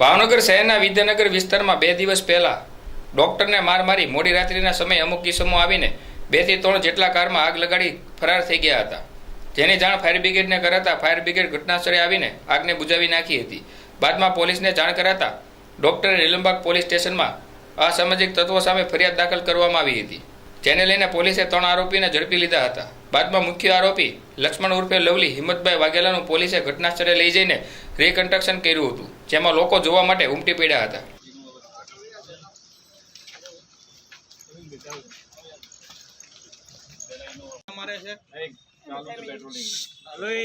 ભાવનગર શહેરના વિદ્યાનગર વિસ્તારમાં બે દિવસ પહેલા ડોક્ટરને માર મારી મોડી રાત્રિના સમયે અમુક કિસ્મો આવીને બેથી ત્રણ જેટલા કારમાં આગ લગાડી ફરાર થઈ ગયા હતા. જેની જાણ ફાયર બ્રિગેડને કરાતા ફાયર બ્રિગેડ ઘટનાસ્થળે આવીને આગને બુજાવી નાખી હતી. બાદમાં પોલીસને જાણ કરાતા ડોક્ટરે નિલંબાગ પોલીસ સ્ટેશનમાં અસામાજિક તત્વો સામે ફરિયાદ દાખલ કરવામાં આવી હતી. જેને લઈને પોલીસે ત્રણ આરોપીને ઝડપી લીધા હતા. બાદમાં મુખ્ય આરોપી લક્ષ્મણ ઉર્ફે લવલી હિંમતભાઈ વાઘેલાનું પોલીસે ઘટનાસ્થળે લઈ જઈને રીકન્સ્ટ્રક્શન કર્યું હતું જેમાં લોકો જોવા માટે ઉમટી પડ્યા હતા. મારે છે? હાલો એ